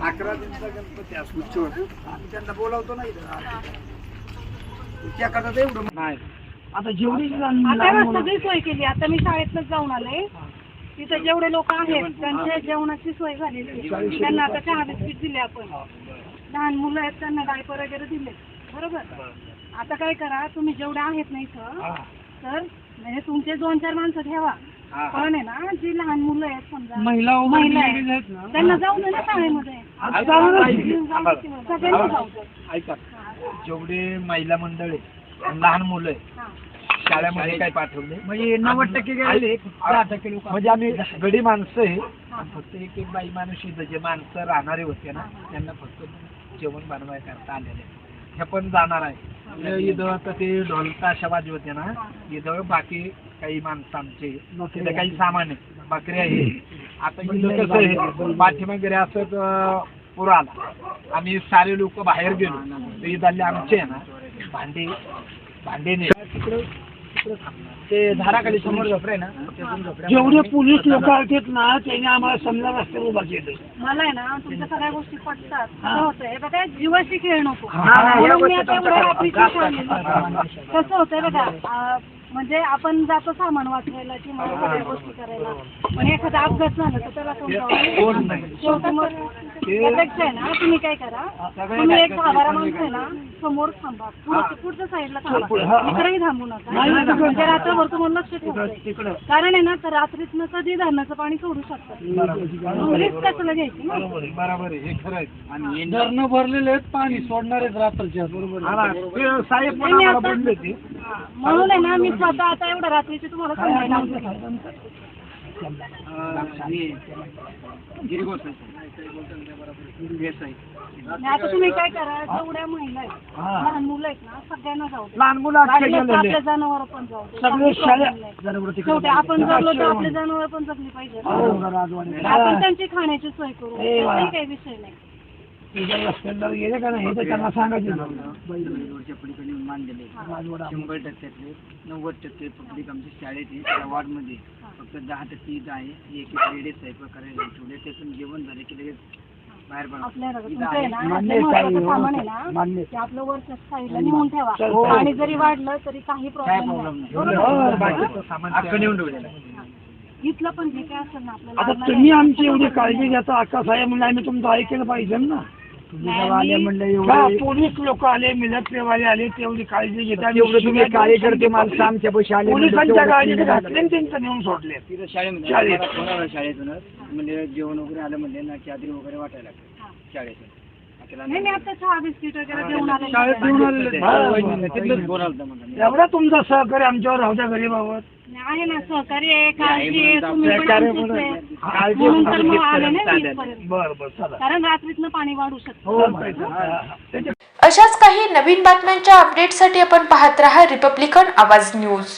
अकरा दिवसाचा गणपती असतो आम्ही त्यांना बोलावतो ना इथं. आरतीला. त्या करता एवढं नाही. आता जेवढी लहान- आता लहान बघ, मुलं- सगळी सोय केली. आता मी शाळेतच जाऊन आले. तिथं जेवढे लोक आहेत त्यांच्या जेवणाची सोय झालेली आहे. त्यांना आता चहा बिस्किट दिले आपण. लहान मुलं आहेत त्यांना डायपर वगैरे दिले. बरोबर? आता काय करा तुम्ही जेवढे आहेत ना इथं तर म्हणजे तुमचे दोन चार माणसं ठेवा. पण आहे ना जी लहान मुलं आहेत समजा महिला वगैरे महिला आहेत, ladies आहेत ना. त्यांना जाऊ दे ना शाळेमध्ये. आता जाणारच आहे. सगळ्यांना जाऊ दे ऐका. जेवढे महिला मंडळ आहे आणि लहान मुलं आहे हा. शाळेमध्ये काय पाठवले? म्हणजे नव्वद टक्के गेले दहा टक्के लोक. म्हणजे आम्ही गडी माणसं आहे आणि फक्त एक एक बाई माणूस इथं जे माणसं राहणारे होते ना त्यांना फक्त जेवण बनवाय करता आलेले हे पण जाणार आहे. इथं आता ते ढोल ताशा वाजवते होते ना इथं बाकी काही माणसं आमचे तिथं काही सामान आहे बकऱ्या आहे. आता इथं कसं आहे पाठीमागे असंच पूर आला. आम्ही सारे लोक बाहेर गेलो. तर इथले आमचे आहे ना भांडे भांडे नाही ते धाराखाली समोर झोपरे ना जेवढे पोलीस लोक आहेत ना त्यांनी आम्हाला समजा रस्त्यावर उभा केलं. मला आहे ना तुमच्या सगळ्या गोष्टी पटतात. कसं होतंय हे बघा जीवाशी खेळ नको. हा, हा, म्हणून मी आता एवढं तुमच्या appreciate पटतात. केलेलं. कसं होतंय बघा म्हणजे आपण जातो सामान वाचवायला किंवा सगळ्या गोष्टी करायला. पण एखादा अपघात झाला तर त्याला कोण कोण नाही. शेवटी मग त्यापेक्षा आहे ना तुम्ही काय करा. तुम्ही एक साधारण माणसं आहे ना समोर थांबा. पुढं पुढच्या साईडला थांबा. इकडेही थांबू नका. म्हणजे रात्रभर तुम्हाला लक्ष ठेवायचं कारण आहे ना तर रात्रीतनं कधी धरणाचं पाणी सोडू शकतात? रिस्क कशाला घ्यायची ना. बरोबर आहे हे खरं आहे. आणि धरणं भरलेले आहेत पाणी सोडणारे रात्रीच्या. बरोबर ना, ते साहेब पण नाही, मी आम्हाला आता- बोलले ते? हा, म्हणून आहे ना मी आता रात्रीची तुम्हाला सांगायला. आणि आता तुम्ही काय करा जेवढ्या महिला आहेत. लहान मुलं आहेत ना सगळ्यांना जाऊ लहान मुलं गेलेले. आपल्या जनावर पण जाऊ दे सगळे काही शाळा problem नाही. शेवटी आपण जगलो तर आपले जनावर पण जगली पाहिजे ना. आपण त्यांची खाण्याची सोय करू. ए वा. काही काही विषय नाही. रस्त्याला गेले का नाही? हे तर त्यांना सांगायचं रोडच्या पलीकडे मान दिले. शंभर टक्क्यातले नव्वद टक्के पब्लिक आमच्या शाळेत आहे वॉर्डमध्ये. फक्त दहा टक्के इथं आहे. एक एक लेडीज करायला ठेवले त्यातून जेवण झाले की लगेच बाहेर पडा. आहे मान्य आपलं आहे, आहे साईडला नेऊन ठेवा. हो. आणि जरी वाढलं तरी काही काय प्रॉब्लेम नाही? हो, आहे. इथलं पण जे काय असेल ना आपल्याला आता लागणार तुम्ही आहे. आमची एवढी काळजी घेता अक्का साहेब म्हणजे आम्ही तुमचं ऐकलं पाहिजे ना? तुम्ही जेव्हा आले म्हणलं का एवढे पोलीस लोक आले मिलिटरीवाले आले तेवढी काळजी घेता एवढं तुम्ही कार्यकर्ते माणसं आमच्या पैसे आले म्हणजे पोलिसांच्या तेवढं गाडीत तुम्ही घातले आणि त्यांचं नेऊन सोडले. तिथं शाळेमध्ये शाळेत. आम्हाला फोन आला शाळेतूनच म्हणजे जेवण वगैरे आलं म्हणजे ना चादरी वगैरे वाटायला. लागते शाळेतून. आपल्याला नाही मी आता चहा बिस्किट वगैरे देऊन आले. शाळेत देऊन आलेले. हा, तिथलंच फोन आलता मला एवढा तुमचा सहकार्य आमच्यावर राहू द्या गरीबाबत आहे ना सहकार्य आहे काळजी आहे म्हणून तुम्ही पण सहकार्य आमचेच म्हणून आहे. काळजी म्हणून तर मग आले ना चालेल. इथपर्यंत. बर बर चला कारण रात्रीतनं पाणी वाढू शकतं हो त्याच्या अशाच काही नवीन बातम्यांच्या अपडेटसाठी आपण पाहत रहा रिपब्लिकन आवाज न्यूज